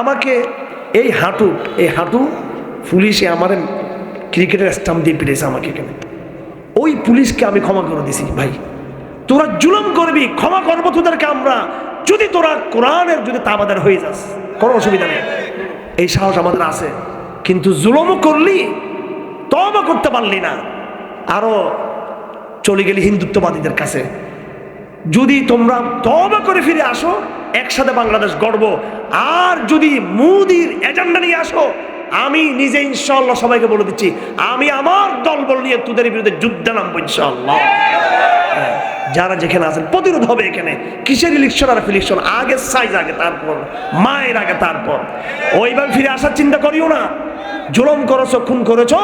আমাকে এই হাঁটু এই হাঁটু পুলিশে আমার ক্রিকেটের স্টাম্প দিয়ে পেরেছে আমাকে এখানে। ওই পুলিশকে আমি ক্ষমা করে দিছি, ভাই। তোরা জুলুম করবি, ক্ষমা করব তোদেরকে আমরা। যদি তোরা কোরআনের যদি তাবাদার হয়ে যাস, কোনো অসুবিধা নেই। এই সাহস আমাদের আছে। কিন্তু জুলুমও করলি তবা করতে পারলি না। আরও চলে গেলি হিন্দুত্ববাদীদের কাছে। যদি তোমরা তবা করে ফিরে আসো একসাথে বাংলাদেশ গড়ব। আর যদি মুদির এজেন্ডা নিয়ে আসো আমি নিজে ইনশাল্লাহ সবাইকে বলে দিচ্ছি আমি আমার দল বল নিয়ে তোদের বিরুদ্ধে যুদ্ধে নামবো ইনশাল্লাহ হ্যাঁ, যারা যেখানে আছেন প্রতিরোধ হবে এখানে। কিসের ইলেকশন আর ফিলেকশন আগে সাইজ আগে তারপর। মায়ের আগে তারপর। ওইবার ফিরে আসার চিন্তা করিও না। জুলম করেছ খুন করেছ।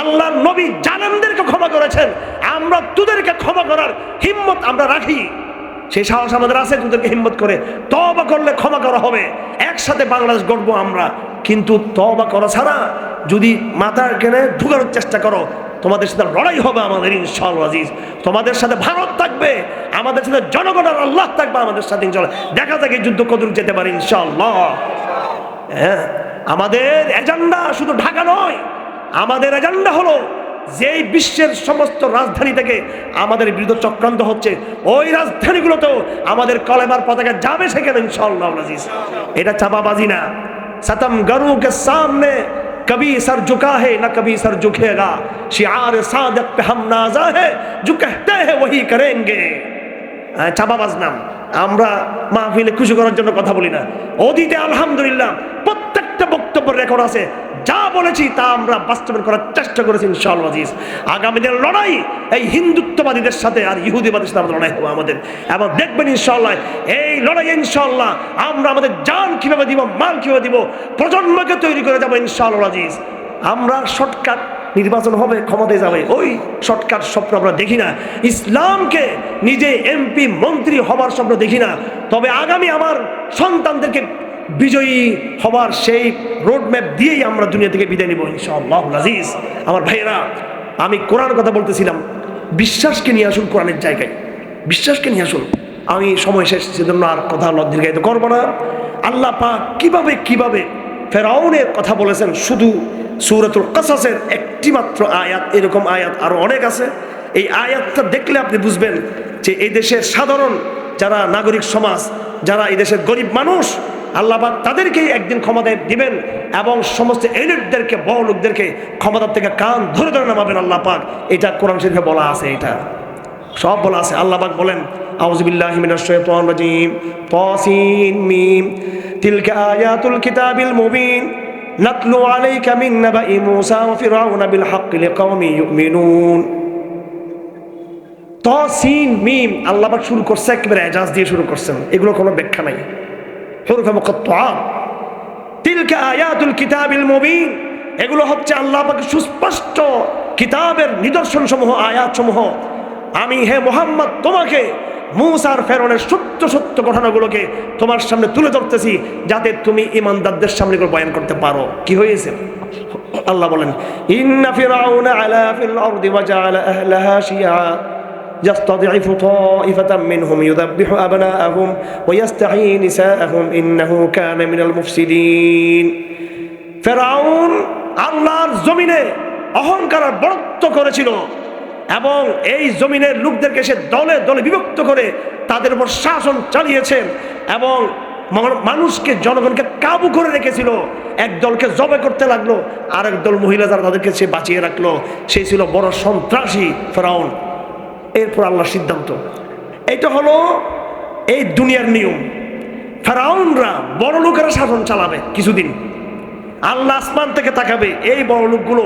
আল্লাহর নবী জালেমদেরকে ক্ষমা তোদেরকে ক্ষমা করার হিম্মত আমরা রাখি। সেই সাহস আমাদের আছে তোদেরকে হিম্মত করে তবা করলে ক্ষমা করা হবে। একসাথে বাংলাদেশ গড়বো আমরা। কিন্তু তবা করা ছাড়া যদি মাথার কেনে ঢুকানোর চেষ্টা করো, তোমাদের সাথে লড়াই হবে আমাদের ইনশাল আজিজ। তোমাদের সাথে ভারত থাকবে, আমাদের সাথে জনগণ আর আল্লাহ থাকবে আমাদের সাথে ইনশাল্লাহ দেখা যাক যুদ্ধ কদুর যেতে পারে ইনশাল্লাহ হ্যাঁ আমাদের এজেন্ডা শুধু ঢাকা নয়, আমাদের এজেন্ডা হলো যেই বিশ্বের সমস্ত রাজধানী থেকে আমাদের বিরুদ্ধে চক্রান্ত হচ্ছে, ওই রাজধানীগুলোতেও আমাদের কলেমার পতাকা যাবে সেখানে ইনশাল্লাহ এটা চাপাবাজি না। সতম গরুকে সামনে, কবি সর ঝুকা হে, না কবি সর ঝুকেগা। শিয়ার সাদক পে হাম নাজা হে জো কহতে হে ওহি করেঙ্গে। হ্যাঁ, চাপাবাজ নাম আমরা মাহফিলে খুশি করার জন্য কথা বলি না। অতীতে আলহামদুলিল্লাহ, প্রত্যেকটা বক্তব্য রেকর্ড আছে। যা বলেছি তা আমরা বাস্তবায়ন করার চেষ্টা করেছি ইনশাআল্লাহ আগামী দিনের লড়াই এই হিন্দুত্ববাদীদের সাথে আর ইহুদিবাদের সাথে আমাদের লড়াই হবে আমাদের। এবং দেখবেন ইনশাআল্লাহ, এই লড়াই ইনশাআল্লাহ আমরা আমাদের জান কীভাবে দিব, মাল কীভাবে দিব, প্রজন্মকে তৈরি করে যাব ইনশাআল্লাহ আমরা শর্টকাট নির্বাচন হবে, ক্ষমতায় যাবে, ওই শর্টকাট স্বপ্ন আমরা দেখি না। ইসলামকে নিজে এমপি, মন্ত্রী হবার স্বপ্ন দেখি না। তবে আগামী আমার সন্তানদেরকে বিজয়ী হবার সেই রোড ম্যাপ দিয়েই আমরা দুনিয়া থেকে বিদায় নিব ইনশাআল্লাহ আজিজ। আমার ভাইয়েরা, আমি কোরআন কথা বলতেছিলাম। বিশ্বাসকে নিয়ে আসুন কোরআনের জায়গায়। বিশ্বাসকে নিয়ে আসুন। আমি সময় শেষ, সেজন্য আর কথা দীর্ঘায়িত করব না। আল্লাহ পাক কীভাবে কীভাবে ফেরাউনের কথা বলেছেন, শুধু সৌরাতুল কাসাসের একটি মাত্র আয়াত, এরকম আয়াত আরও অনেক আছে। এই আয়াতটা দেখলে আপনি বুঝবেন যে এই দেশের সাধারণ যারা নাগরিক সমাজ, যারা এই দেশের গরিব মানুষ আল্লাহবাক তাদেরকেই একদিন ক্ষমতায় দিবেন এবং সমস্ত এলিটদেরকে, বড় লোকদেরকে ক্ষমতার থেকে কান ধরে ধরে নামাবেন আল্লাহ পাক এটা কোরআন শরীফে বলা আছে এটা। সব বলা আছে। আল্লাহ পাক বলেন আউযুবিল্লাহি মিনাশ শাইতানির রাজীম। তাসিন মিম। মিম শুরু করছে, একেবারে এজাজ দিয়ে শুরু করছেন। এগুলো কোনো ব্যাখ্যা নাই। হুরুফে মুকাত্তাআত তিলকা আয়াতুল কিতাবিল মুবিন, এগুলো হচ্ছে আল্লাহ পাক সুস্পষ্ট কিতাবের নিদর্শন সমূহ আয়াত সমূহ আমি হে মোহাম্মদ, তোমাকে মুসার ফেরনের সত্য সত্য ঘটনাগুলোকে তোমার সামনে তুলে ধরতেছি, যাতে তুমি ইমানদারদের সামনে এগুলো বয়ান করতে পারো। কি হয়েছে? আল্লাহ বলেন, ইন্না ফিরাউনা আলা ফিল আরদি ওয়া জাআলা আহলাহা শিয়া। يستضعف طائفة منهم يذبح أبناءهم ويستحيي نساءهم إنه كان من المفسدين ফেরাউন আল্লাহর জমিনে অহংকার আর বরত্ব করেছিল এবং এই জমিনের লোকদেরকে সে দলে দলে বিভক্ত করে তাদের উপর শাসন চালিয়েছেন এবং মা- মানুষকে জনগণকে কাবু করে রেখেছিল এক দলকে জবে করতে লাগলো আর এক দল মহিলা যারা তাদেরকে সে বাঁচিয়ে রাখলো সেই ছিল বড় সন্ত্রাসী ফেরাউন এরপর আল্লাহর সিদ্ধান্ত। এটা হলো এই দুনিয়ার নিয়ম। ফেরাউনরা বড় লোকেরা শাসন চালাবে কিছুদিন। আল্লাহ আসমান থেকে তাকাবে। এই বড় লোকগুলো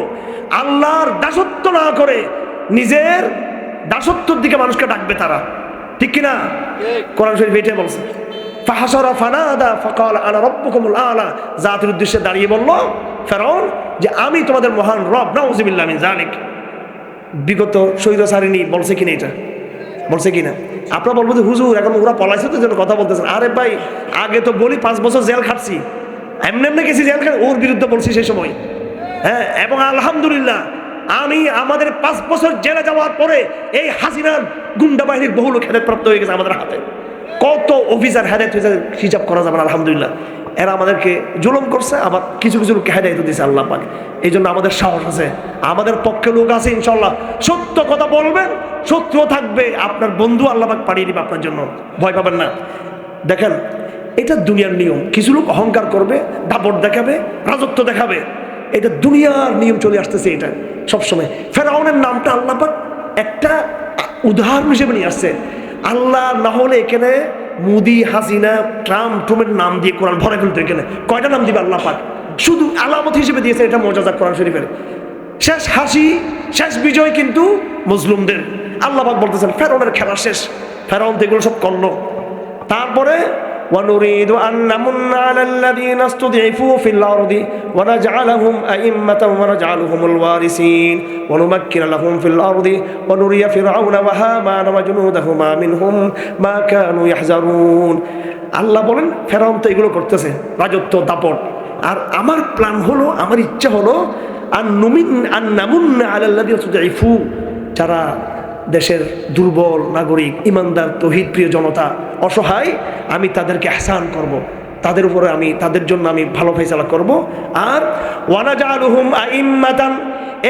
আল্লাহর দাসত্ব না করে নিজের দাসত্বর দিকে মানুষকে ডাকবে তারা। ঠিক কিনা? কোরআন শরীফ এটাই বলছে। ফাহাসারা ফানাদা ফাকাল আনা রব্বুকুমুল আলা। জাতির উদ্দেশ্যে দাঁড়িয়ে বলল ফেরাউন যে আমি তোমাদের মহান রব নাউযুবিল্লাহ মিন জালিক বিগত শহীদ সারিনী বলছে কিনা এটা? বলছে কিনা? আপনারা বলব যে, হুজুর, এখন ওরা পলাইছে তো যেন কথা বলতেছেন। আরে ভাই, আগে তো বলি পাঁচ বছর জেল খাটছি। এমনি এমনি গেছি জেল খাট, ওর বিরুদ্ধে বলছি সেই সময়। হ্যাঁ এবং আলহামদুলিল্লাহ, আমি আমাদের পাঁচ বছর জেলে যাওয়ার পরে এই হাসিনার গুন্ডা বাহিনীর বহু লোক হেদায়ত প্রাপ্ত হয়ে গেছে আমাদের হাতে। কত অফিসার হেদায়ত হয়েছে, হিসাব করা যাবে আলহামদুলিল্লাহ। এরা আমাদেরকে জুলুম করছে, আবার কিছু কিছু লোককে হেদায়িত দিয়েছে আল্লাহ পাক। এই জন্য আমাদের সাহস আছে। আমাদের পক্ষে লোক আছে ইনশাল্লাহ সত্য কথা বলবেন, সত্য থাকবে। আপনার বন্ধু আল্লাহ পাক পাঠিয়ে দিবে আপনার জন্য। ভয় পাবেন না। দেখেন, এটা দুনিয়ার নিয়ম। কিছু লোক অহংকার করবে, দাপট দেখাবে, রাজত্ব দেখাবে। এটা দুনিয়ার নিয়ম চলে আসতেছে এটা সবসময়। ফেরাউনের নামটা আল্লাহ পাক একটা উদাহরণ হিসেবে নিয়ে আসছে। আল্লাহ না হলে এখানে মুদি, হাসিনা, ট্রাম্প ট্রুমের নাম দিয়ে কোরআন ভরে ফেলতো এখানে। কয়টা নাম দিবে আল্লাহ পাক? শুধু আলামত হিসেবে দিয়েছে এটা মজাজা কোরআন শরীফের। শেষ হাসি, শেষ বিজয় কিন্তু মুসলিমদের। আল্লাহ পাক বলতেছেন, ফেরনের খেলা শেষ। ফেরন এগুলো সব করল তারপরে ونريد أن نمن على الذين استضعفوا في الأرض ونجعلهم أئمة ونجعلهم الوارثين ونمكن لهم في الأرض ونري فرعون وهامان وجنودهما منهم ما كانوا يحذرون আল্লাহ বলেন ফেরাউন তো এগুলো করতেছে রাজত্ব দাপট আর আমার প্ল্যান হলো আমার ইচ্ছা হলো আর নুমিন আর নামুন আলাল্লাদি সুদাইফু যারা দেশের দুর্বল নাগরিক ইমানদার তহিদ প্রিয় জনতা অসহায়, আমি তাদেরকে আহসান করব। তাদের উপরে আমি, তাদের জন্য আমি ভালো ফেসলা করব। আর ওয়ানাজালুহুম আইম্মাতান,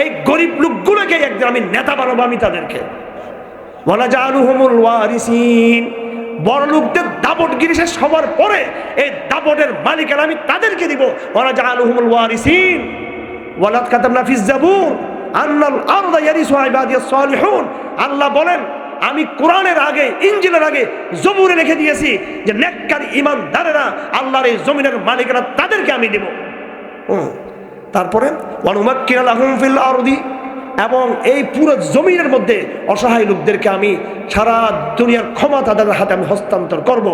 এই গরিব লোকগুলোকে একদিন আমি নেতা বানাবো আমি তাদেরকে। ওয়ানাজালুহুমুল ওয়ারিসিন, বড় লোকদের দাপট গিরিশে সবার পরে এই দাপটের মালিকের আমি তাদেরকে দিব। ওয়ানাজালুহুমুল ওয়ারিসিন, ওয়ালাদ কাতাবনা ফিজ জাবুর, আন্নাল আরদা ইয়ারিসুহা ইবাদিয়াস সালিহুন। আল্লাহ বলেন আমি কোরআনের আগে ইঞ্জিনের আগে জমুরে রেখে দিয়েছি যে নেককার ইমানদারেরা আল্লাহর এই জমিনের মালিকেরা তাদেরকে আমি দেব। তারপরে এবং এই পুরো জমিনের মধ্যে অসহায় লোকদেরকে আমি সারা দুনিয়ার ক্ষমতা তাদের হাতে আমি হস্তান্তর করব